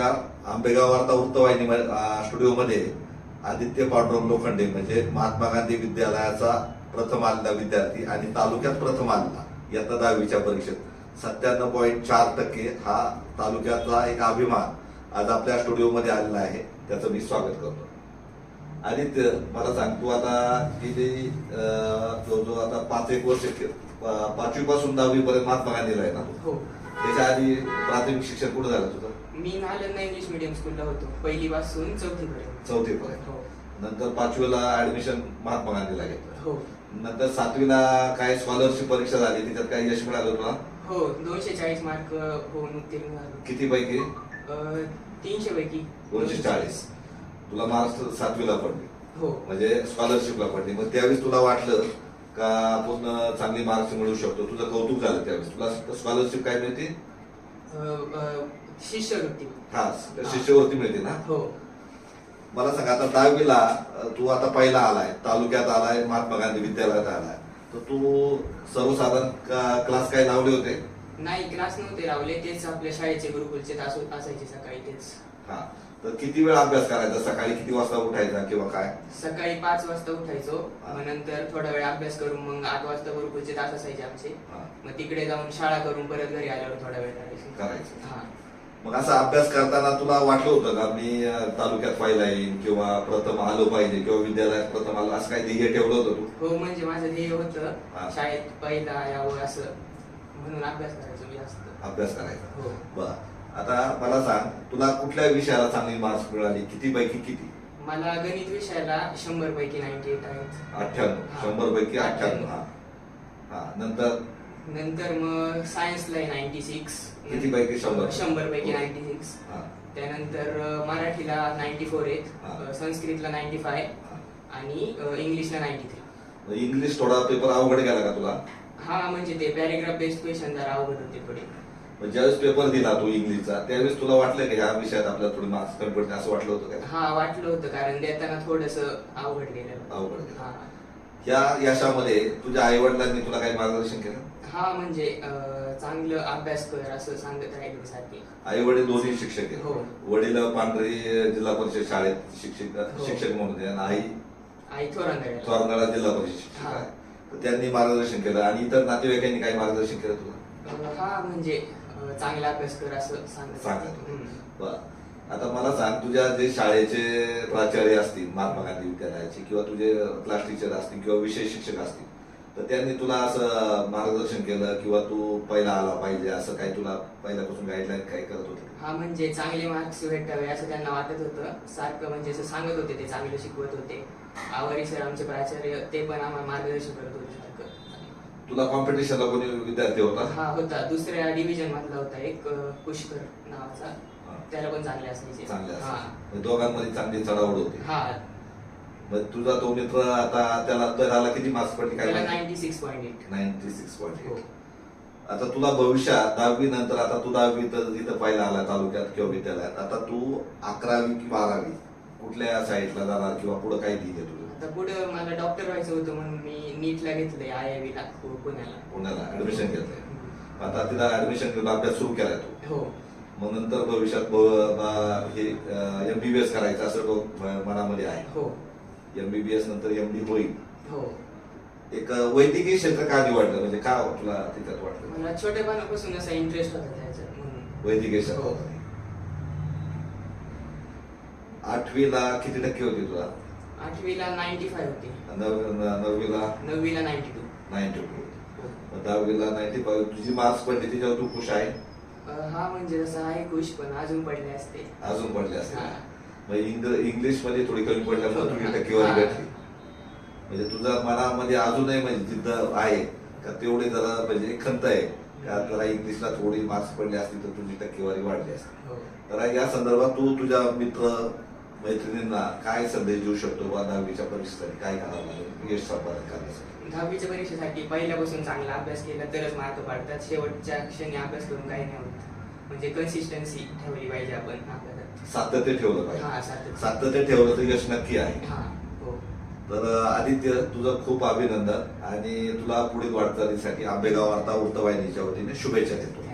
नमस्कार आंबेगाव वार्ता वृत्तवाहिनी स्टुडिओमध्ये आदित्य पांडुरंग लोखंडे म्हणजे महात्मा गांधी विद्यालयाचा प्रथम आलेला विद्यार्थी आणि तालुक्यात प्रथम आलेला इयत्ता दहावीच्या परीक्षेत. सत्त्याण्णव पॉईंट चार टक्के हा तालुक्याचा एक अभिमान आज आपल्या स्टुडिओमध्ये आलेला आहे. त्याचं मी स्वागत करतो. आदित्य मला सांग तू आता गेली अं, जो जो आता पाच एक वर्ष पाचवी पासून दहावी पर्यंत महात्मा गांधीला आहे ना? हो. त्याच्या आधी प्राथमिक शिक्षण कुठं झालं तुझं? मी नालंदा इंग्लिश मिडियम स्कूलला होतो पहिली पासून चौथी पर्यंत चौथी पर्यंत हो. नंतर पाचवीला ऍडमिशन महात्मा गांधीला घेतलं. हो. नंतर सातवीला काय स्कॉलरशिप परीक्षा झाली त्याच्यात काय यश मिळालं तुला? हो दोनशे चाळीस मार्क होऊन उत्तीर्ण झालो. किती पैकी अं, तीनशे पैकी दोनशे चाळीस तुला मार्क्स सातवीला पडले. हो. म्हणजे स्कॉलरशिपला पडली. मग त्यावेळेस तुला वाटलं का आपण चांगली मार्क्स मिळवू शकतो? तुझं कौतुक झालं त्यावेळेस. तुला स्कॉलरशिप काय मिळते? शिष्यवृत्ती. हा शिष्यवृत्ती मिळते ना? हो. मला सांग आता दहावीला तू आता पहिला आलाय तालुक्यात आलाय महात्मा गांधी विद्यालयात आलाय. तर तू सर्वसाधारण क्लास काय लावले होते? नाही क्लास नव्हते लावले. तेच आपल्या शाळेचे गुरुकुलचे तास असायचे सकाळी तेच. हा. तर किती वेळ अभ्यास करायचा? सकाळी किती वाजता उठायचा किंवा काय? सकाळी पाच वाजता उठायचो. हा. मग नंतर थोडा वेळ अभ्यास करून मग आठ वाजता गुरुकुलचे तास असायचे आमचे. हा, मग तिकडे जाऊन शाळा करून परत घरी आल्यावर थोडा वेळ करायचो. करायचं. हा. मग असा अभ्यास करताना तुला वाटलं होतं का मी अ, तालुक्यात पहिला येईन किंवा प्रथम आलो पाहिजे किंवा विद्यालयात प्रथम आलो असं काही ध्येय ठेवलं होतं तू? हो म्हणजे माझं ध्येय हा. होतं शाळेत पहिला यावं असं म्हणून अभ्यास करायचो मी जास्त. अभ्यास करायचा. हो. बर. आता मला सांग तुला कुठल्या विषयाला चांगली मार्क्स मिळाली? किती पैकी किती? मला गणित विषयाला शंभर पैकी नाईन्टी एट आहेत. अठ्ठ्याण्णव. हा. शंभर पैकी अठ्ठ्याण्णव हा. हा नंतर? नंतर मग सायन्सला नाईन्टी सिक्स किती पैकी शंभर? शंभर पैकी नाईन्टी सिक्स हा, त्यानंतर अं, मराठीला नाईन्टी फोर हा. आहेत संस्कृतला नाईन्टी फाय हा. आणि अं, इंग्लिशला नाईन्टी थ्री मग इंग्लिश थोडा पेपर अवघड गेला का तुला? हा म्हणजे ते पॅरेग्राफ बेस्ड क्वेश्चन जरा अवघड होते मग ज्यावेळेस पेपर दिला तू इंग्लिशचा त्यावेळेस तुला वाटलं की ह्या विषयात आपल्याला थोडी मार्क्स कमी पडते असं वाटलं होतं काय हा वाटलं होतं कारण देताना थोडस अवघड गेलं अवघड गेलं. हा. या यशामध्ये तुझ्या आई वडिलांनी तुला काही मार्गदर्शन केलं? हा म्हणजे अं, चांगलं अभ्यास कर असं सांगत राहिले सारखे. आई वडील दोन्ही शिक्षक आहेत. हो. वडील पांढरी जिल्हा परिषद शाळेत शिक्षक हो. शिक्षक म्हणून आहे आणि आई आई थोरांदळे चोरंगाळा जिल्हा परिषद शिक्षक हा. आहे. तर त्यांनी मार्गदर्शन केलं आणि इतर नातेवाईकांनी काही मार्गदर्शन केलं तुला? हा म्हणजे चांगला अभ्यास कर असं सांगत. आता मला सांग तुझ्या जे शाळेचे प्राचार्य असतील महात्मा गांधी विद्यालयाचे किंवा तुझे क्लास टीचर असतील किंवा विषय शिक्षक असतील तर त्यांनी तुला असं मार्गदर्शन केलं किंवा तू पहिला आला पाहिजे असं काही तुला पहिल्यापासून गाईडलाईन काही करत होते हा म्हणजे चांगले मार्क्स भेटावे असं त्यांना वाटत होतं. सारखं म्हणजे असं सांगत होते ते चांगले शिकवत होते. आवारी सर आमचे प्राचार्य ते पण आम्हाला मार्गदर्शन करत होते सारखं. तुला कॉम्पिटिशनला कोणी विद्यार्थी होता? हा होता. दुसऱ्या डिव्हिजन मधला होता एक अं, पुष्कर नावाचा. हा. त्याला पण चांगले असायचे. चांगले हा. म्हणजे दोघांमध्ये चांगली चढावड होती. हा. मग तुझा तो मित्र आता त्याला त्याला किती मार्क्स पडले काय त्याला ninety six point eight ninety six point हो. आता तुला भविष्यात दहावी नंतर आता तू दहावी तर इथं पहिला आला तालुक्यात किंवा विद्यालयात. आता तू अकरावी की बारावी? कुठल्या साईडला जाणार किंवा पुढे काय दिले तुला पुढं मला डॉक्टर व्हायचं होतं म्हणून मी नीटला घेतलंय आय आय ला पुण्याला. पुण्याला ऍडमिशन घेतलंय. आता तिला ऍडमिशन घेऊन अभ्यास सुरू केलाय तू. हो. मग नंतर भविष्यात हे एमबीबीएस करायचं असं मनामध्ये आहे. हो. एमबीबीएस नंतर एमडी होईल. हो. एक वैद्यकीय क्षेत्र का निवडलं? म्हणजे का तुला त्याच्यात वाटलं? मला छोटेपणापासून असा इंटरेस्ट होता त्याच्यात म्हणून. वैद्यकीय हो. आठवीला किती टक्के होते तुला? आठवीला नाईन्टी फाय होती नव- न- नववीला? नववीला नाईन्टी टू नाईन्टी टू दहावीला नाईन्टी फाईव्ह तुझी मार्क्स पडली त्याच्यावर तू खुश आहे? हा म्हणजे जसं आहे खुश पण अजून पडले असते. अजून पडले असते. हा. मग इंग्लिशमध्ये थोडी कमी पडल्यामुळे तुझी हा. टक्केवारी भेटली म्हणजे तुझा मनामध्ये अजूनही म्हणजे जिद्द आहे का? तेवढे जरा म्हणजे खंत आहे. का जरा इंग्लिशला थोडी मार्क्स पडले असतील तर तुझी टक्केवारी वाढली असते. हो. तर या संदर्भात तू तुझ्या मित्र मैत्रिणींना काय संदेश देऊ शकतो बा दहावीच्या परीक्षेसाठी? काय करावं लागेल? यश संपादन करण्यासाठी. दहावीच्या परीक्षेसाठी पहिल्यापासून चांगला अभ्यास केला तरच मार्क पाडतात शेवटच्या क्षणी अभ्यास करून काही नाही होत. म्हणजे कन्सिस्टन्सी ठेवली पाहिजे आपण सातत्य ठेवलं हा पाहिजे सातत्य. सातत्य ठेवलं तर यश नक्की आहे. हा हो. तर आदित्य तुझं खूप अभिनंदन आणि तुला पुढील वाटचालीसाठी आंबेगाव वार्ता वृत्तवाहिनीच्या वतीने शुभेच्छा देतो.